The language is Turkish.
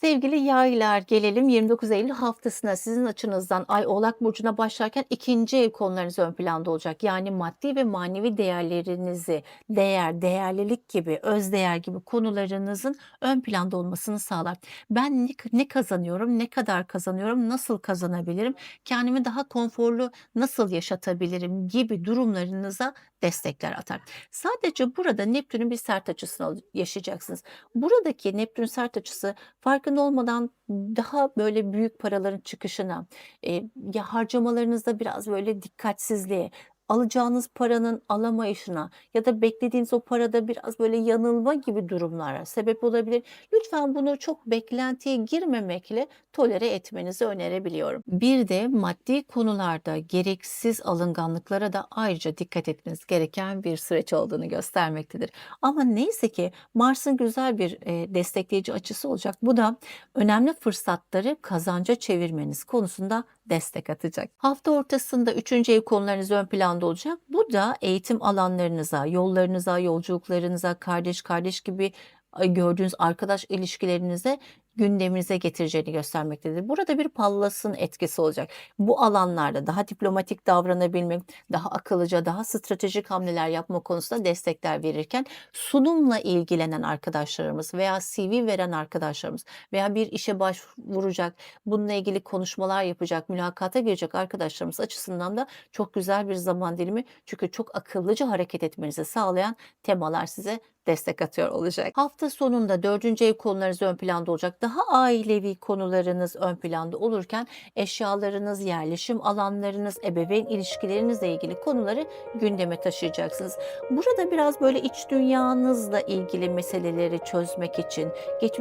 Sevgili yaylar gelelim 29 Eylül haftasına sizin açınızdan Ay Oğlak Burcu'na başlarken ikinci ev konularınız ön planda olacak. Yani maddi ve manevi değerlerinizi, değer, değerlilik gibi, öz değer gibi konularınızın ön planda olmasını sağlar. Ben ne, ne kazanıyorum, ne kadar kazanıyorum, nasıl kazanabilirim, kendimi daha konforlu nasıl yaşatabilirim gibi durumlarınıza destekler atar. Sadece burada Neptün'ün bir sert açısını yaşayacaksınız. Buradaki Neptün sert açısı farkında olmadan daha böyle büyük paraların çıkışına, eee, ya harcamalarınızda biraz böyle dikkatsizliğe, alacağınız paranın alamayışına ya da beklediğiniz o parada biraz böyle yanılma gibi durumlara sebep olabilir. Lütfen bunu çok beklentiye girmemekle tolere etmenizi önerebiliyorum. Bir de maddi konularda gereksiz alınganlıklara da ayrıca dikkat etmeniz gereken bir süreç olduğunu göstermektedir. Ama neyse ki Mars'ın güzel bir e, destekleyici açısı olacak. Bu da önemli fırsatları kazanca çevirmeniz konusunda destek atacak. Hafta ortasında 3. ev konularınız ön planda olacak. Bu da eğitim alanlarınıza, yollarınıza, yolculuklarınıza, kardeş kardeş gibi gördüğünüz arkadaş ilişkilerinize gündeminize getireceğini göstermektedir. Burada bir Pallas'ın etkisi olacak. Bu alanlarda daha diplomatik davranabilmek, daha akıllıca, daha stratejik hamleler yapma konusunda destekler verirken sunumla ilgilenen arkadaşlarımız veya CV veren arkadaşlarımız veya bir işe başvuracak, bununla ilgili konuşmalar yapacak, mülakata girecek arkadaşlarımız açısından da çok güzel bir zaman dilimi. Çünkü çok akıllıca hareket etmenizi sağlayan temalar size destek atıyor olacak. Hafta sonunda dördüncü ev konularınız ön planda olacak. Daha ailevi konularınız ön planda olurken eşyalarınız, yerleşim alanlarınız, ebeveyn ilişkilerinizle ilgili konuları gündeme taşıyacaksınız. Burada biraz böyle iç dünyanızla ilgili meseleleri çözmek için, geçmişte